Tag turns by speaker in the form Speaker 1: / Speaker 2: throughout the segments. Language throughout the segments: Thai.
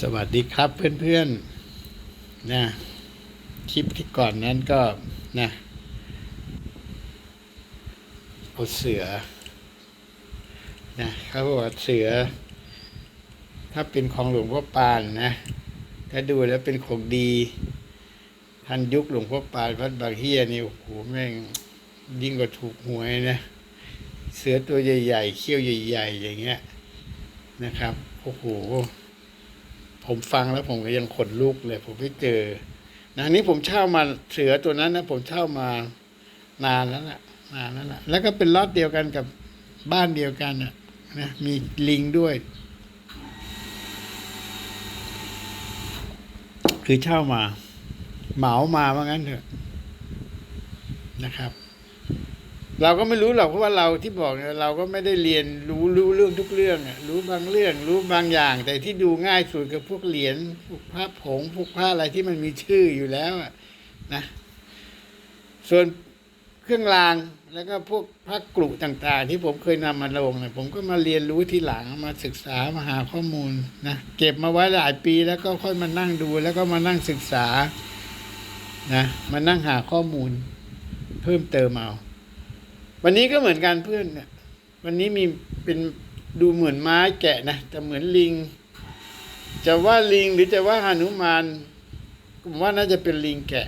Speaker 1: สวัสดีครับเพื่อนๆนะคลิปที่ก่อนนั้นก็นะเอาเสือนะเขาบอกว่าเสือ ถ้าเป็นของหลวงพ่อปานนะถ้าดูแล้วเป็นของดีทันยุคหลวงพ่อปานวัดบางเฮียนี่โอ้โหแม่งยิ่งกว่าถูกหวยนะเสือตัวใหญ่ๆเขี้ยวใหญ่ ๆ อย่างเงี้ยนะครับโอ้โห ผมฟังแล้วผมก็ยังขนลุกเลย ผมไปเจอนะนี่ผมเช่ามาเสือตัวนั้นนะผมเช่ามานานแล้วล่ะนานแล้วล่ะแล้วก็เป็นล็อตเดียวกันกับบ้านเดียวกันนะนะมีลิงด้วย คือเช่ามา เหมามาว่างั้นเถอะนะครับ เราก็ไม่รู้หรอกเพราะว่าเราที่บอกเนี่ยเราก็ไม่ได้เรียนรู้รู้เรื่องทุกเรื่องอะรู้บางเรื่อง รู้บางอย่าง แต่ที่ดูง่ายสุดคือพวกเหรียญพวกพระผงพวกพระอะไรที่มันมีชื่ออยู่แล้วอะนะ ส่วนเครื่องรางแล้วก็พวกพระกรุต่างๆ ที่ผมเคยนำมาลงเนี่ยผมก็มาเรียนรู้ทีหลังมาศึกษามาหาข้อมูลนะเก็บมาไว้หลายปีแล้วก็ค่อยมานั่งดู แล้วก็มานั่งศึกษานะมานั่งหาข้อมูล เพิ่มเติมเอา วันนี้ก็เหมือนกันเพื่อนเนี่ยวันนี้มีเป็นดูเหมือนไม้แกะนะแต่เหมือนลิง จะว่าลิงหรือจะว่าหนุมานผมว่าน่าจะเป็นลิงแกะ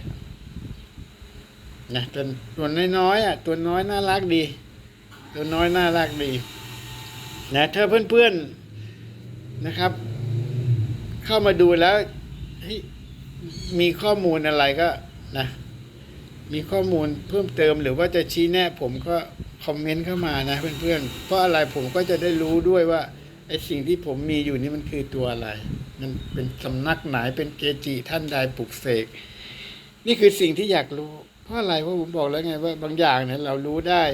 Speaker 1: นะตัวตัวน้อยๆอะ ตัวน้อยน่ารักดี ตัวน้อยน่ารักดี นะถ้าเพื่อนๆนะครับ เข้ามาดูแล้วมีข้อมูลอะไรก็นะ มีข้อมูลเพิ่มเติมหรือว่าจะชี้แนะผมก็คอมเมนต์เข้ามานะเพื่อนๆ เพราะอะไรผมก็จะได้รู้ด้วยว่าไอ้สิ่งที่ผมมีอยู่นี่มันคือตัวอะไร มันเป็นสำนักไหนเป็นเกจิท่านใดปลุกเสก นี่คือสิ่งที่อยากรู้ เพราะอะไรเพราะผมบอกแล้วไงว่าบางอย่างเนี่ยเรารู้ได้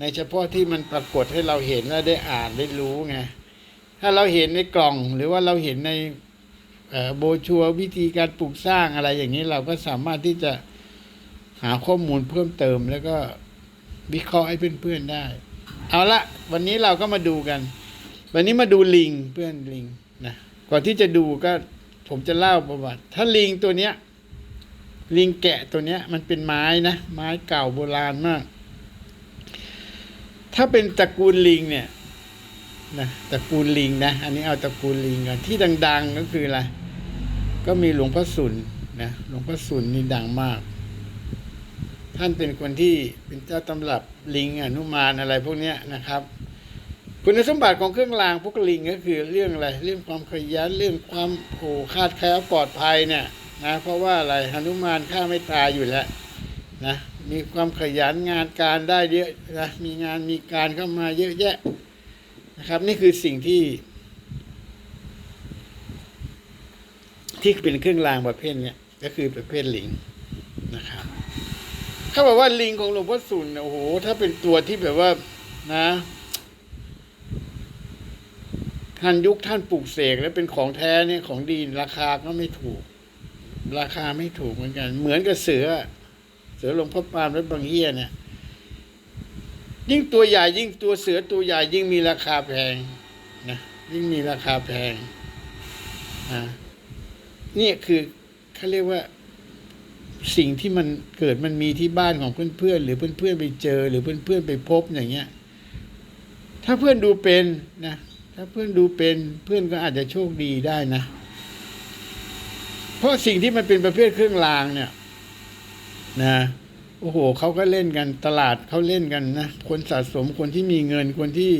Speaker 1: ในเฉพาะที่มันปรากฏให้เราเห็นและได้อ่านได้รู้ไง ถ้าเราเห็นในกล่องหรือว่าเราเห็นในโบชัววิธีการปลูกสร้างอะไรอย่างนี้เราก็สามารถที่จะ หาข้อมูลเพิ่มเติมแล้วก็วิเคราะห์ให้เพื่อนๆได้ เอาละวันนี้เราก็มาดูกัน วันนี้มาดูลิงเพื่อนลิงนะก่อนที่จะดูก็ผมจะเล่าประวัติ ถ้าลิงตัวเนี้ย ลิงแกะตัวเนี้ย มันเป็นไม้นะ ไม้เก่าโบราณมาก ถ้าเป็นตระกูลลิงเนี่ยนะตระกูลลิงนะ อันนี้เอาตระกูลลิงกันที่ดัง ๆ ก็คืออะไรก็มีหลวงพ่อสุนนะหลวงพ่อสุนนี่ดังมาก ท่านเป็นคนที่เป็นเจ้าตำรับลิงอนุมานอะไรพวกนี้นะครับ คุณสมบัติของเครื่องรางพวกลิงก็คือเรื่องอะไรเรื่องความขยันเรื่องความโผคาดแคล้วปลอดภัยเนี่ยนะเพราะว่าอะไรหนุมานฆ่าไม่ตายอยู่แล้วนะมีความขยันงานการได้เยอะนะมีงานมีการเข้ามาเยอะแยะนะครับ นี่คือสิ่งที่ ที่เป็นเครื่องรางประเภทเนี้ยก็คือประเภทลิงนะครับ เขาบอกว่าลิงของหลวงพ่อสุนเนี่ยโอ้โห ถ้าเป็นตัวที่แบบว่านะท่านยุคท่านปลูกเสกแล้วเป็นของแท้เนี่ยของดีราคาก็ไม่ถูก ราคาไม่ถูกเหมือนกัน เหมือนกับเสือ เสือหลวงพ่อปานและบางเฮียเนี่ย ยิ่งตัวใหญ่ยิ่งตัวเสือตัวใหญ่ยิ่งมีราคาแพงนะยิ่งมีราคาแพงอ่านี่คือเขาเรียกว่า สิ่งที่มันเกิดมันมีที่บ้านของเพื่อนๆหรือเพื่อนๆไปเจอ หรือเพื่อนๆไปพบอย่างเงี้ย ถ้าเพื่อนดูเป็นนะ ถ้าเพื่อนดูเป็นเพื่อนก็อาจจะโชคดีได้นะ เพราะสิ่งที่มันเป็นประเภทเครื่องรางเนี่ย นะโอ้โหเขาก็เล่นกันตลาดเขาเล่นกันนะคนสะสมคนที่มีเงินคนที่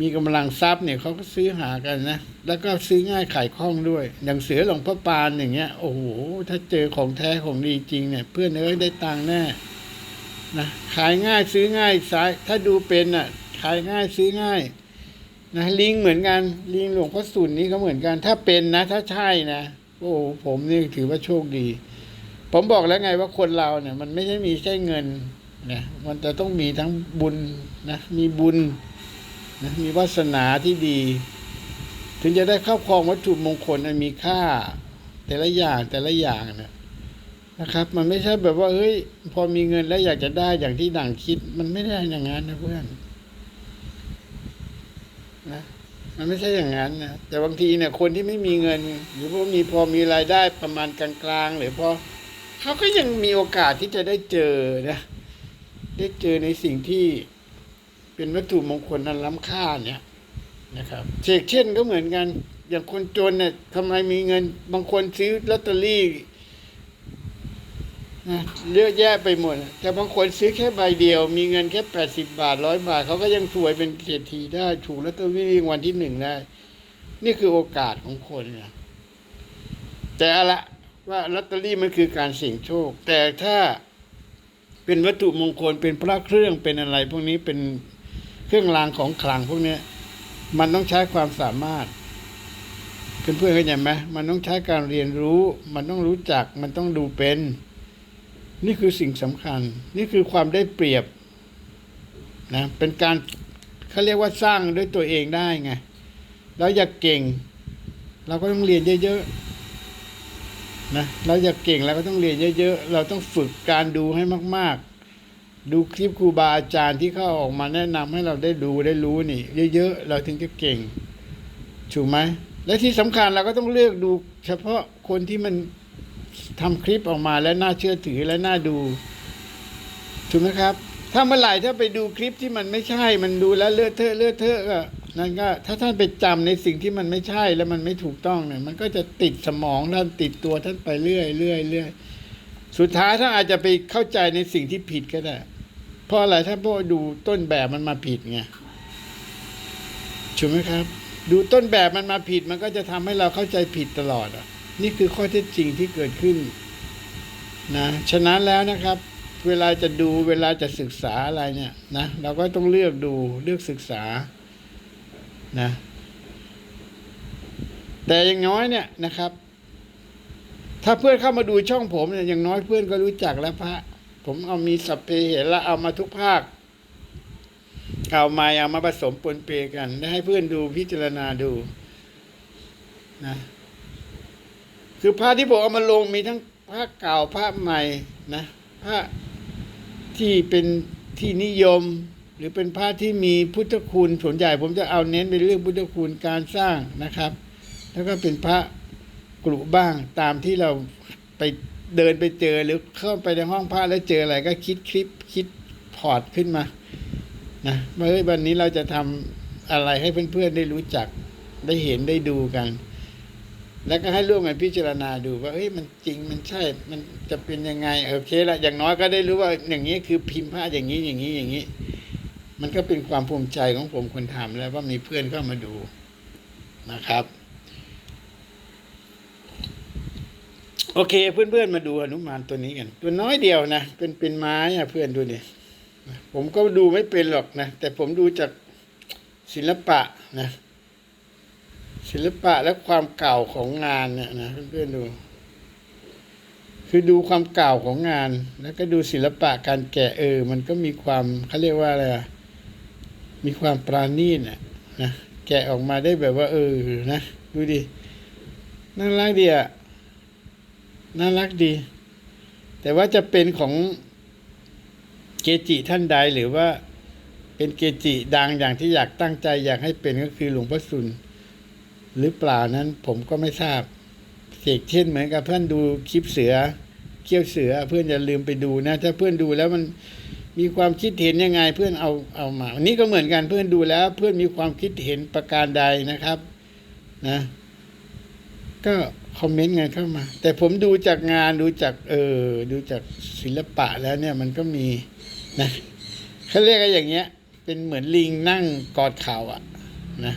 Speaker 1: มีกำลังทรัพย์เนี่ยเขาก็ซื้อหากันนะ แล้วก็ซื้อง่ายขายคล่องด้วย อย่างเสือหลวงพ่อปานอย่างเงี้ย โอ้โห ถ้าเจอของแท้ของดีจริงเนี่ย เพื่อนเอ้ยได้ตังค์แน่นะขายง่ายซื้อง่ายสาย ถ้าดูเป็นอะ ขายง่ายซื้อง่ายนะลิงเหมือนกันลิงหลวงพ่อสุนนี่ก็เหมือนกัน ถ้าเป็นนะ ถ้าใช่นะ โอ้โหผมนี่ถือว่าโชคดี ผมบอกแล้วไงว่าคนเราเนี่ย มันไม่ใช่มีแค่เงินนะมันจะต้องมีทั้งบุญนะมีบุญ นะมีวาสนาที่ดี ถึงจะได้เข้าครองวัตถุมงคลอันมีค่า แต่ละอย่างแต่ละอย่างนะนะครับ มันไม่ใช่แบบว่าเฮ้ย พอมีเงินแล้วอยากจะได้อย่างที่ดังคิด มันไม่ได้อย่างนั้นนะเพื่อนนะมันไม่ใช่อย่างนั้นนะแต่บางทีเนี่ย คนที่ไม่มีเงิน หรือว่ามีพอมีรายได้ประมาณกลางๆหรือพอเขาก็ยังมีโอกาสที่จะได้เจอนะ ได้เจอในสิ่งที่ เป็นวัตถุมงคลนั้นล้ำค่าเนี่ยนะครับเชกเช่นก็เหมือนกัน อย่างคนจนเนี่ยทำไมมีเงินบางคนซื้อลอตเตอรี่นะเยอะแยะไปหมด แต่บางคนซื้อแค่ใบเดียว มีเงินแค่แปดสิบาทร้อยบาทเขาก็ยังสวยเป็นเศรษฐีได้ถูกลอตเตอรี่รางวัลที่หนึ่งได้ นี่คือโอกาสของคนนะแต่อาละว่าลอตเตอรี่มันคือการเสี่ยงโชค แต่ถ้าเป็นวัตถุมงคลเป็นพระเครื่องเป็นอะไร พวกนี้เป็น เครื่องรางของขลังพวกนี้มันต้องใช้ความสามารถเพื่อนๆเข้าใจไหมมันต้องใช้การเรียนรู้ มันต้องรู้จัก มันต้องดูเป็น นี่คือสิ่งสำคัญ นี่คือความได้เปรียบนะเป็นการเขาเรียกว่าสร้างด้วยตัวเองได้ไงเราอยากเก่ง เราก็ต้องเรียนเยอะๆนะเราอยากเก่งเราก็ต้องเรียนเยอะๆเราต้องฝึกการดูให้มาก ๆ ดูคลิปครูบาอาจารย์ที่เขาออกมาแนะนำให้เราได้ดูได้รู้นี่ เยอะๆ เราถึงจะเก่งถูกไหมและที่สำคัญเราก็ต้องเลือกดู เฉพาะคนที่มันทำคลิปออกมาแล้วน่าเชื่อถือและน่าดูถูกไหมครับ ถ้าเมื่อไหร่ถ้าไปดูคลิปที่มันไม่ใช่ มันดูแล้วเลือดเทอะเลือดเทอะก็นั่นก็ ถ้าท่านไปจำในสิ่งที่มันไม่ใช่แล้วมันไม่ถูกต้องเนี่ยมันก็จะติดสมองท่านติดตัวท่านไปเรื่อยเรื่อยเรื่อยสุดท้ายท่านอาจจะไปเข้าใจในสิ่งที่ผิดก็ได้ ราะอะไรถ้าพวกดูต้นแบบมันมาผิดไงถูกไหมครับ ดูต้นแบบมันมาผิดมันก็จะทำให้เราเข้าใจผิดตลอดอะ นี่คือข้อเท็จจริงที่เกิดขึ้นนะฉะนั้นแล้วนะครับ เวลาจะดูเวลาจะศึกษาอะไรเนี่ยนะเราก็ต้องเลือกดูเลือกศึกษานะแต่อย่างน้อยเนี่ยนะครับ ถ้าเพื่อนเข้ามาดูช่องผมเนี่ยอย่างน้อยเพื่อนก็รู้จักแล้วพระ ผมเอามีสัพเพเหระเอามาทุกภาค เอามาเอามาผสมปนเปกัน ได้ให้เพื่อนดูพิจารณาดูนะคือพระที่ผมเอามาลงมีทั้งพระเก่าพระใหม่นะพระที่เป็นที่นิยม หรือเป็นพระที่มีพุทธคุณส่วนใหญ่ผมจะเอาเน้นไปเรื่องพุทธคุณการสร้างนะครับ แล้วก็เป็นพระกรุบ้างตามที่เราไป เดินไปเจอหรือเข้าไปในห้องพระแล้วเจออะไรก็คิดคลิปคิดพอร์ตขึ้นมานะว่าเฮ้ยวันนี้เราจะทำอะไรให้เพื่อนๆได้รู้จักได้เห็นได้ดูกัน แล้วก็ให้ร่วมกันพิจารณาดูว่าเฮ้ยมันจริงมันใช่ มันจะเป็นยังไงโอเคละอย่างน้อยก็ได้รู้ว่าอย่างนี้คือพิมพ์ผ้าอย่างนี้อย่างนี้อย่างนี้ มันก็เป็นความภูมิใจของผมคนทำแล้วว่ามีเพื่อนเข้ามาดูนะครับ โอเค เพื่อนๆมาดูหนุมานตัวนี้กัน ตัวน้อยเดียวนะเป็นเป็นไม้อะเพื่อนดูดิผมก็ดูไม่เป็นหรอกนะ แต่ผมดูจากศิลปะนะ ศิลปะและความเก่าของงานเนี่ยนะเพื่อนๆดู คือดูความเก่าของงาน แล้วก็ดูศิลปะการแกะเออ มันก็มีความเขาเรียกว่าอะไรอะมีความปราณีตน่ะนะแกะออกมาได้แบบว่า เออนะดูดิน่ารักดีอะ น่ารักดี แต่ว่าจะเป็นของเกจิท่านใดหรือว่าเป็นเกจิดังอย่างที่อยากตั้งใจ อยากให้เป็นก็คือหลวงพ่อสุนหรือเปล่านั้นผมก็ไม่ทราบเสกเช่นเหมือนกับเพื่อนดูคลิปเสือเขี้ยวเสือเพื่อนอย่าลืมไปดูนะ ถ้าเพื่อนดูแล้วมันมีความคิดเห็นยังไงเพื่อนเอาเอามาวันนี้ก็เหมือนกันเพื่อนดูแล้ว เพื่อนมีความคิดเห็นประการใดนะครับ นะ ก็ คอมเมนต์กันเข้ามา แต่ผมดูจากงานดูจากเออดูจากศิลปะแล้วเนี่ยมันก็มีนะเขาเรียกกันอย่างเงี้ย เป็นเหมือนลิงนั่งกอดเข่าอะนะ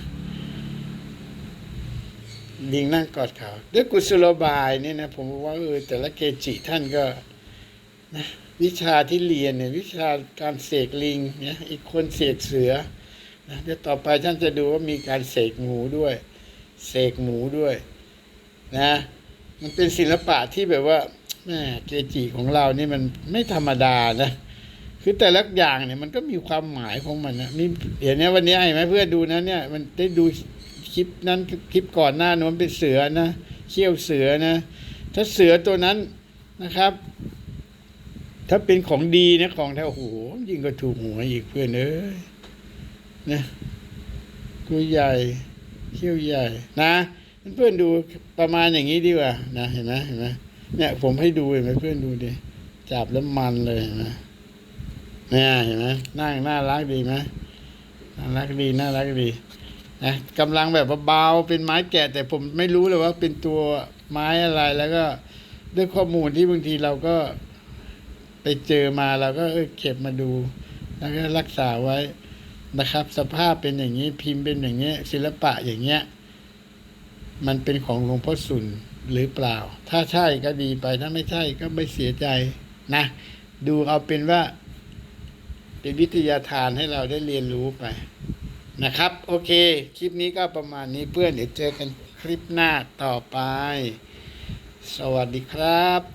Speaker 1: ลิงนั่งกอดเขาด้วยกุศโลบายเนี่ยนะผมว่าเออแต่ละเกจิท่านก็นะวิชาที่เรียนเนี่ยวิชาการเสกลิงเนี่ยอีกคนเสกเสือนะเดี๋ยวต่อไปท่านจะดูว่ามีการเสกหมูด้วย เสกหมูด้วย นะ มันเป็นศิลปะที่แบบว่าแม่เกจิของเรานี่มันไม่ธรรมดานะคือแต่ละอย่างเนี่ยมันก็มีความหมายของมันนะนี่เห็นไหมวันนี้เห็นไหมเพื่อนดูนะเนี่ยมันได้ดูคลิปนั้นคลิปก่อนหน้านู้นเป็นเสือนะเขี้ยวเสือนะ ถ้าเสือตัวนั้นนะครับ ถ้าเป็นของดีนะของแท้โอ้โหยิ่งก็ถูกหัวอีกเพื่อนเอ้ยนะตัวใหญ่คิ้วใหญ่นะ เพื่อนดูประมาณอย่างนี้ดีกว่านะเห็นไหมเห็นไหมเนี่ยผมให้ดูเห็นไหมเพื่อนดูดิจับแล้วมันเลยเห็นไหมเนี่ยเห็นไหมนั่งน่ารักดีไหมน่ารักดีน่ารักดีนะกำลังแบบเบาๆเป็นไม้แกะแต่ผมไม่รู้เลยว่าเป็นตัวไม้อะไรแล้วก็ด้วยข้อมูลที่บางทีเราก็ไปเจอมาเราก็เออเก็บมาดู แล้วก็รักษาไว้นะครับ สภาพเป็นอย่างนี้พิมพ์เป็นอย่างเงี้ศิลปะอย่างเงี้ย มันเป็นของหลวงพ่อสุนหรือเปล่า ถ้าใช่ก็ดีไปถ้าไม่ใช่ก็ไม่เสียใจนะ ดูเอาเป็นว่า เป็นวิทยาทานให้เราได้เรียนรู้ไปนะครับ โอเค คลิปนี้ก็ประมาณนี้เพื่อนเดี๋ยวเจอกันคลิปหน้าต่อไป สวัสดีครับ